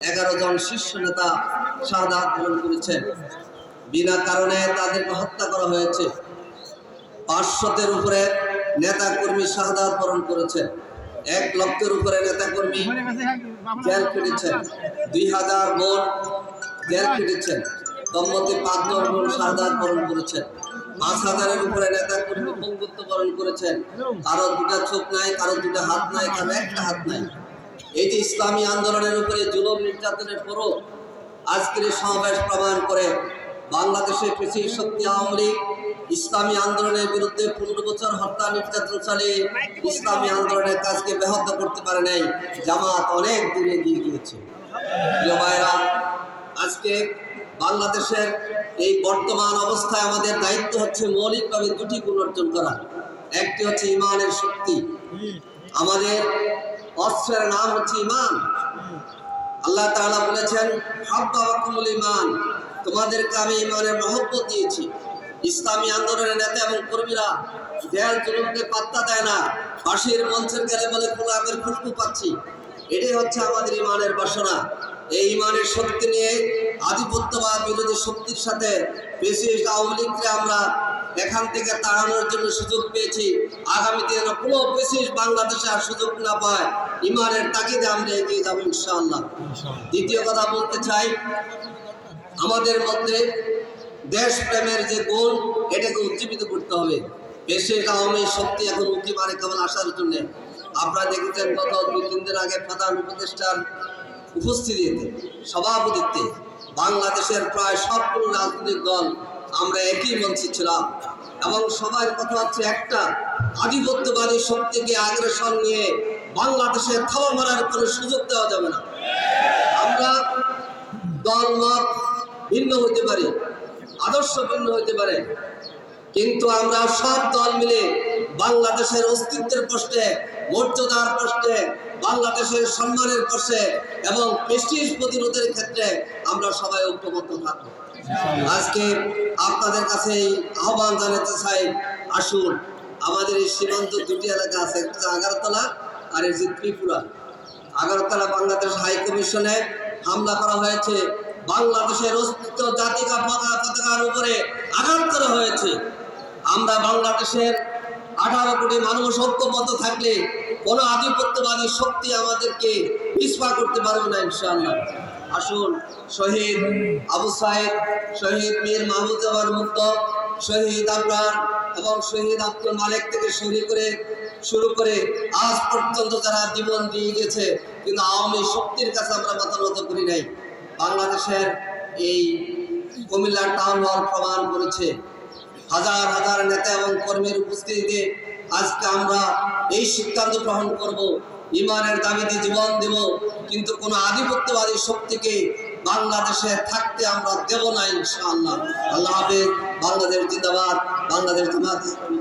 এগারো জন শীর্ষ নেতা শাহাদাত বরণ করেছেন। বিনা কারণে তাদেরকে হত্যা করা হয়েছে। পাঁচশতের উপরে নেতা কর্মী শাহাদাত বরণ করেছেন। এক লক্ষের উপরে নেতা কর্মী জেল কেটেছেন দুই হাজার বোন জেল কেটেছেন দম্পতি পাঁচজন বোন শাহাদাত বরণ করেছেন। পাঁচ হাজারের উপরে নেতা কর্মী পঙ্গুত্ব বরণ করেছেন। কারও দুটা চোখ নাই, কারও দুটা হাত নাই, কারও একটা হাত নাই। এই যে ইসলামী আন্দোলনের উপরে জুলুম নির্যাতনের পরও আজকের এই সমাবেশ প্রমাণ করে বাংলাদেশের কৃষি শক্তি আওয়ামী লীগ ইসলামী আন্দোলনের বিরুদ্ধে পনেরো বছর হত্যা নির্যাতন চালিয়ে ইসলামী আন্দোলনের কাজকে ব্যাহত করতে পারে নাই, জামাত অনেক দূরে এগিয়ে গিয়েছে। আজকে বাংলাদেশের এই বর্তমান অবস্থায় আমাদের দায়িত্ব হচ্ছে মৌলিকভাবে দুটি গুণ অর্জন করা। একটি হচ্ছে ইমানের শক্তি। আমাদের অস্ত্রের নাম হচ্ছে ইমান আল্লাহ তাআলা বলেছেন হাব্বাকুমুল ইমান তোমাদেরকে আমি ইমানের মহব্বত দিয়েছি। ইসলামী আন্দোলনের নেতা এবং কর্মীরা জেল জুলুমকে পাত্তা দেয় না। ফাঁসির মঞ্চের গেলে বলে গোলাপের খুশবু পাচ্ছি। এটাই হচ্ছে আমাদের ইমানের বাসনা। এই ইমানের শক্তি নিয়ে আধিপত্যবাদ বিরোধী শক্তির সাথে বেশি আওয়ামী লীগকে আমরা এখান থেকে তাড়ানোর জন্য সুযোগ পেয়েছি। আগামী দিনে যেন কোনো বিশেষ বাংলাদেশে আর সুযোগ না পায় ইমানের তাগিদে আমরা এগিয়ে যাব ইনশাআল্লাহ। দ্বিতীয় কথা বলতে চাই আমাদের মধ্যে দেশপ্রেমের যে গুণ এটাকে উজ্জীবিত করতে হবে। দেশের আওয়ামী শক্তি এখন উঁকি মারে কেবল আসার জন্য। আপনারা দেখেছেন গত দুই তিন দিন আগে প্রধান উপদেষ্টার উপস্থিতিতে সভাপতিত্বে বাংলাদেশের প্রায় সবগুলো রাজনৈতিক দল আমরা একই মঞ্চে ছিলাম। এবং সবার কথা হচ্ছে একটা আধিপত্যবাদী শক্তিকে আগ্রাসন নিয়ে বাংলাদেশে থাবা মারার কোনো সুযোগ দেওয়া যাবে না। আমরা দল, মত ভিন্ন হতে পারি, আদর্শ ভিন্ন হতে পারে। কিন্তু আমরা সব দল মিলে বাংলাদেশের অস্তিত্বের প্রশ্নে, মর্যাদার প্রশ্নে, বাংলাদেশের সম্মানের প্রশ্নে এবং প্রেস্টিজ প্রতিরোধের ক্ষেত্রে আমরা সবাই ঐক্যবদ্ধ থাকব। আজকে আপনাদের কাছে এই আহ্বান জানাতে চাই, আসুন, আমাদের এই সীমান্ত দুটি এলাকা আছে, একটা আগারতলা আর যে ত্রিপুরা। আগারতলা বাংলাদেশ হাই কমিশনে হামলা করা হয়েছে। বাংলাদেশের অস্তিত্ব, জাতিকা পতাকা পতাকার উপরে আঘাত করা হয়েছে। আমরা বাংলাদেশের আঠারো কোটি মানুষ ঐক্যবদ্ধ থাকলে কোনো আধিপত্যবাদী শক্তি আমাদেরকে পিছপা করতে পারবে না ইনশাআল্লাহ। আসুন, শহীদ আবু সাহেব শহীদ মীর মাহমুজামান মুক্ত, শহীদ আবরার এবং শহীদ আব্দুল মালিক থেকে শুরু করে শুরু করে আজ পর্যন্ত যারা জীবন দিয়ে গেছে, কিন্তু আওয়ামী শক্তির কাছে আমরা মাথা নত করি নাই। বাংলাদেশের এই কুমিল্লার টাউন হল প্রমাণ করেছে। হাজার হাজার নেতা এবং কর্মীর উপস্থিতিতে আজকে আমরা এই সিদ্ধান্ত গ্রহণ করব। ইমানের দাবিতে জীবন দেব, কিন্তু কোনো আধিপত্যবাদী শক্তিকে বাংলাদেশে থাকতে আমরা দেব না ইনশাআল্লাহ। আল্লাহ হাফেজ, বাংলাদেশ জিন্দাবাদ, বাংলাদেশ ইসলামী।